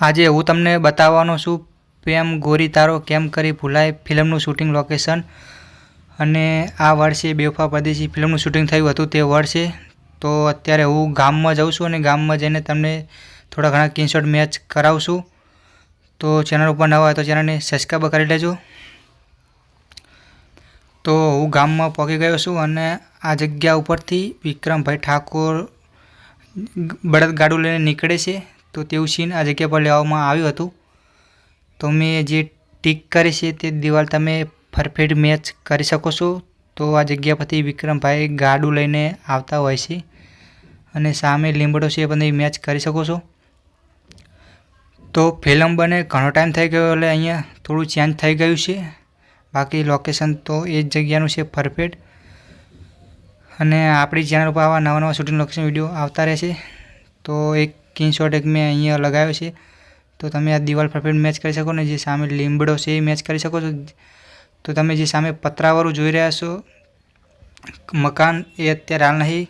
આજે હું તમને બતાવવાનો છું, પ્રેમ ગોરી તારો કેમ કરી ભૂલાય? ફિલ્મનું શૂટિંગ લોકેશન અને આ વર્ષે બેવફા પરદેશી ફિલ્મનું શૂટિંગ થયું હતું તે વર્ષે. તો અત્યારે હું ગામમાં જાઉં છું અને ગામમાં જઈને તમને થોડા ઘણા કિનશોટ મેચ કરાવશું. તો ચેનલ ઉપર નવા હોય તો ચેનલને સબસ્ક્રાઈબ કરી લેજો. તો હું ગામમાં પહોંચી ગયો છું અને આ જગ્યા ઉપરથી વિક્રમભાઈ ઠાકોર બળદગાડું લઈને નીકળે છે. તો તેવું સીન આ જગ્યા પર લેવામાં આવ્યું હતું. તો મેં જે ટીક કરી છે તે દિવાલ તમે પરફેક્ટ મેચ કરી શકો છો. તો આ જગ્યા પરથી વિક્રમભાઈ ગાડું લઈને આવતા હોય છે અને સામે લીંબડો છે એ પણ મેચ કરી શકો છો. તો ફિલ્મ બને ઘણો ટાઈમ થઈ ગયો એટલે અહીંયા થોડું ચેન્જ થઈ ગયું છે. બાકી લોકેશન તો એ જ જગ્યાનું છે પરફેક્ટ. અને આપણી ચેનલ ઉપર આવા નવા નવા શૂટિંગ લોકેશન વીડિયો આવતા રહેશે તો એક સ્ક્રીનશોટ એક મેં અહીંયા લગાવ્યો છે. તો તમે આ દિવાલ પરફેક્ટ મેચ કરી શકો ને, જે સામે લીમડો છે એ મેચ કરી શકો છો. તો તમે જે સામે પતરાવાળું જોઈ રહ્યા છો, મકાન એ અત્યારે હાલ નહીં,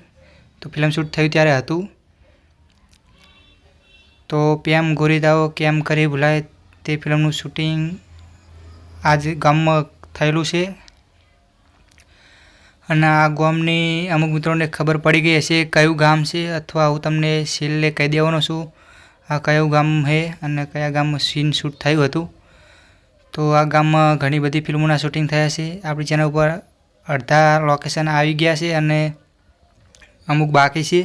તો ફિલ્મ શૂટ થયું ત્યારે હતું. તો પ્રેમ ગોરીદાઓ કેમ કરી ભૂલાય તે ફિલ્મનું શૂટિંગ આજ ગામમાં થયેલું છે. અને આ ગામની અમુક મિત્રોને ખબર પડી ગઈ હશે કયું ગામ છે અથવા હું તમને છેલ્લે કહી દેવાનો છું, આ કયું ગામ છે અને કયા ગામમાં સીન શૂટ થયું હતું. તો આ ગામમાં ઘણી બધી ફિલ્મોના શૂટિંગ થયા છે. આપણી ચેનલ ઉપર અડધા લોકેશન આવી ગયા છે અને અમુક બાકી છે.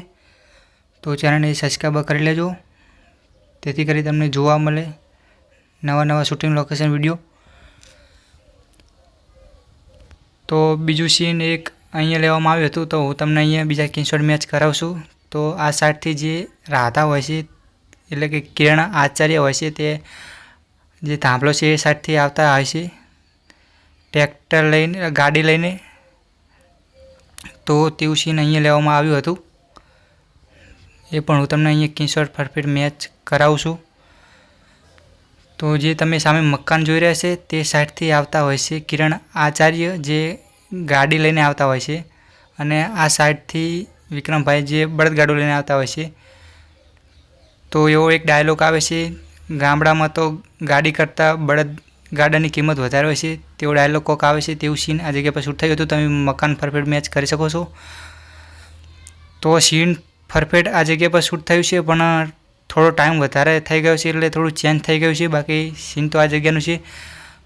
તો ચેનલને સબસ્ક્રાઈબ કરી લેજો. તેથી કરી તમને જોવા મળે નવા નવા શૂટિંગ લોકેશન વીડિયો તો બીજું સીન એક અહીંયા લેવામાં આવ્યું હતું, તો હું તમને અહીંયા બીજા સ્ક્રીનશોટ મેચ કરાવશું. તો આ સાઈડથી જે રાધા હોય છે, એટલે કે કિરણ આચાર્ય હોય છે, તે જે થાંભલો છે એ સાઈડથી આવતા હોય છે. ટ્રેક્ટર લઈને, ગાડી લઈને. તો તેવું સીન અહીંયા લેવામાં આવ્યું હતું. એ પણ હું તમને અહીંયા સ્ક્રીનશોટ પરફેક્ટ મેચ કરાવું છું. તો જે તમે સામે મકાન જોઈ રહ્યા છે, તે સાઈડથી આવતા હોય છે. કિરણ આચાર્ય જે ગાડી લઈને આવતા હોય છે અને આ સાઈડથી વિક્રમભાઈ જે બળદગાડું લઈને આવતા હોય છે. તો એવો એક ડાયલોગ આવે છે, ગામડામાં તો ગાડી કરતાં બળદ ગાડાની કિંમત વધારે હોય છે. તેવો ડાયલોગ કોક આવે છે, તેવું સીન આ જગ્યા પર શૂટ થયું હતું. તમે મકાન પરફેક્ટ મેચ કરી શકો છો. તો સીન પરફેક્ટ આ જગ્યા પર શૂટ થયું છે, પણ થોડો ટાઈમ વધારે થઈ ગયો છે એટલે થોડું ચેન્જ થઈ ગયું છે, બાકી સીન તો આ જગ્યાનું છે.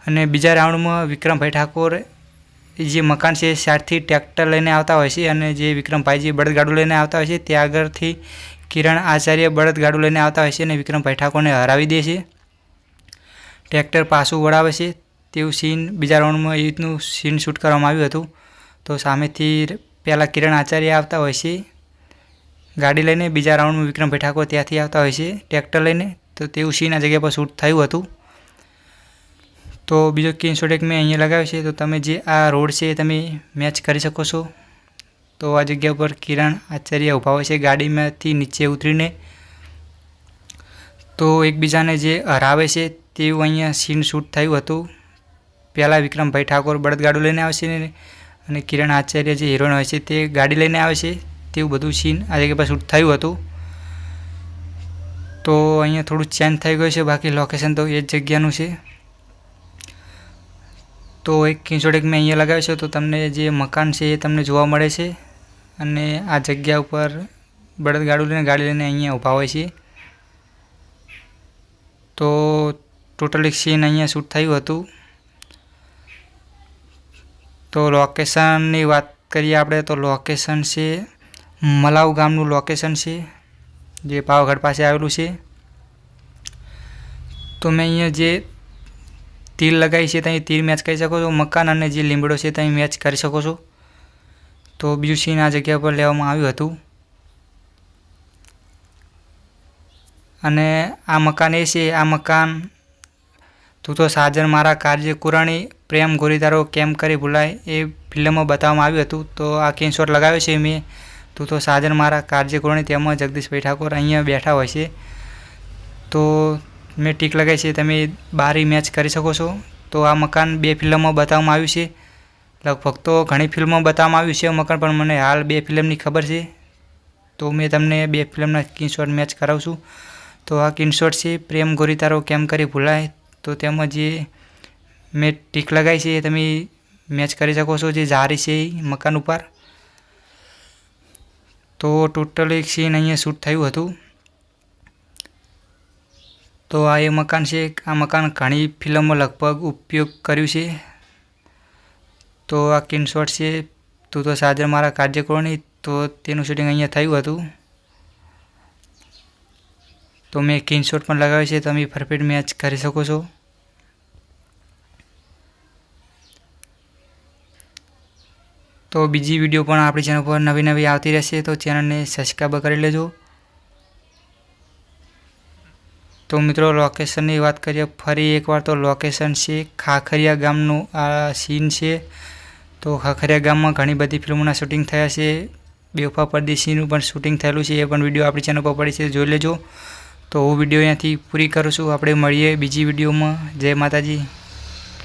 અને બીજા રાઉન્ડમાં વિક્રમભાઈ ઠાકોર જે મકાન છે સારથી ટ્રેક્ટર લઈને આવતા હોય છે અને જે વિક્રમભાઈ જે બળદગાડું લઈને આવતા હોય છે તે આગળથી કિરણ આચાર્ય બળદગાડું લઈને આવતા હોય છે અને વિક્રમભાઈ ઠાકોરને હરાવી દે છે. ટ્રેક્ટર પાછું વળાવે છે. તેવું સીન બીજા રાઉન્ડમાં એ રીતનું સીન શૂટ કરવામાં આવ્યું હતું. તો સામેથી પહેલાં કિરણ આચાર્ય આવતા હોય છે. ગાડી લઈને બીજા રાઉન્ડમાં વિક્રમભાઈ ઠાકોર ત્યાંથી આવતા હોય છે, ટ્રેક્ટર લઈને. તો તેવું સીન આ જગ્યા પર શૂટ થયું હતું. તો બીજો કિન્સોટેક મેં અહીંયા લગાવ્યો છે, તો તમે જે આ રોડ છે તમે મેચ કરી શકો છો. તો આ જગ્યા ઉપર કિરણ આચાર્ય ઊભા હોય છે ગાડીમાંથી નીચે ઉતરીને. તો એકબીજાને જે હરાવે છે તેવું અહીંયા સીન શૂટ થયું હતું. પહેલાં વિક્રમભાઈ ઠાકોર બળદગાડું લઈને આવે છે અને કિરણ આચાર્ય જે હિરોઈન હોય છે તે ગાડી લઈને આવે છે. તેવું બધું સીન આ જગ્યા પર શૂટ થયું હતું. તો અહીંયા થોડું ચેન્જ થઈ ગયું છે, બાકી લોકેશન તો એ જ જગ્યાનું છે. તો એક કિંચોડ એક મેં અહીંયા લગાવ્યો છે, તો તમને જે મકાન છે એ તમને જોવા મળે છે. અને આ જગ્યા ઉપર બળદગાડું લઈને ગાડી લઈને અહીંયા ઊભા હોય છે. તો ટોટલ એક સીન અહીંયા શૂટ થયું હતું. તો લોકેશનની વાત કરીએ આપણે, તો લોકેશન છે મલાવ ગામનું લોકેશન છે, જે પાવાગઢ પાસે આવેલું છે. તો મેં અહીંયા જે તીર લગાવી છે, ત્યાં તીર મેચ કરી શકો છો. મકાન અને જે લીમડો છે, ત્યાં મેચ કરી શકો છો. તો બીજું સીન આ જગ્યા પર લેવામાં આવ્યું હતું. અને આ મકાન એ છે, આ મકાન તું તો સાજન મારા કાર્ય કુરાણી પ્રેમ ગોરીદારો કેમ કરી ભૂલાય એ ફિલ્મમાં બતાવવામાં આવ્યું હતું. તો આ સ્ક્રીનશોટ લગાવ્યો છે મેં. તું તો સાજન મારા કાર્યકુરાણી તેમાં જગદીશભાઈ ઠાકોર અહીંયા બેઠા હોય છે. તો મેં ટીક લગાવી છે, તમે બારી મેચ કરી શકો છો. તો આ મકાન બે ફિલ્મમાં બતાવવામાં આવ્યું છે. લગભગ તો ઘણી ફિલ્મમાં બતાવવામાં આવ્યું છે, મકાન, પણ મને હાલ બે ફિલ્મની ખબર છે. તો મેં તમને બે ફિલ્મના કિનશોટ મેચ કરાવું છું તો આ કિનશોટ છે, પ્રેમ ગોરી તારો કેમ કરી ભૂલાય? તો તેમાં જે મેં ટીક લગાવી છે, એ તમે મેચ કરી શકો છો, જે જારી છે મકાન ઉપર. તો ટોટલ એક સીન અહીંયા શૂટ થયું હતું. તો આ એ મકાન છે, આ મકાન ઘણી ફિલ્મો લગભગ ઉપયોગ કર્યું છે. તો આ કિનશોટ છે, તું તો સાજર મારા કાર્યક્રમની તો તેનું શૂટિંગ અહીંયા થયું હતું. તો મેં કિનશોટ પણ લગાવ્યું છે, તમે પરફેક્ટ મેચ કરી શકો છો. તો બીજી વીડિયો પણ આપણી ચેનલ પર નવી નવી આવતી રહેશે, તો ચેનલને સબસ્ક્રાઈબ કરી લેજો. તો મિત્રો લોકેશનની વાત કરીએ, ફરી એકવાર તો લોકેશન છે, ખાખરિયા ગામનું આ સીન છે. તો ખાખરિયા ગામમાં ઘણી બધી ફિલ્મોના શૂટિંગ થયા છે. બેવફા પરદેશીનું પણ શૂટિંગ થયેલું છે, એ પણ વીડિયો આપણી ચેનલ પર પડી છે, જોઈ લેજો. તો હું વીડિયો અહીંયાથી પૂરી કરું છું. આપણે મળીએ બીજી વિડીયોમાં. જય માતાજી.